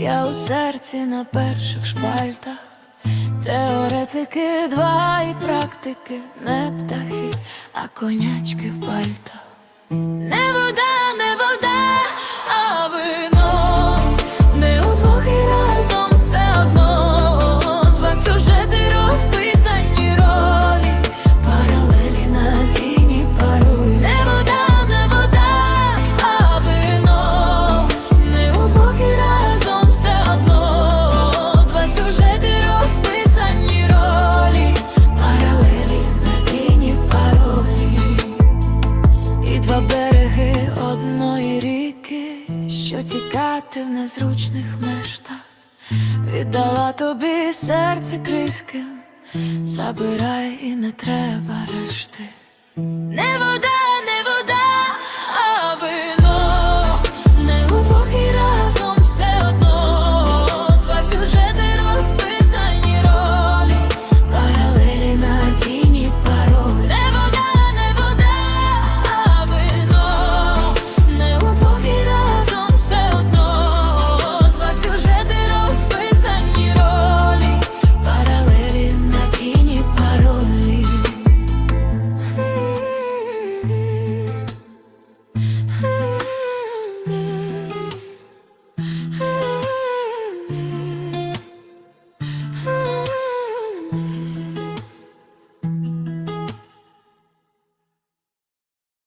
я у серці на перших шпальтах. Теоретики два і практики, не птахи, а конячки в пальтах. Не вода, тікати в незручних мештах, віддала тобі серце крихким, забирай і не треба решти. Не вода,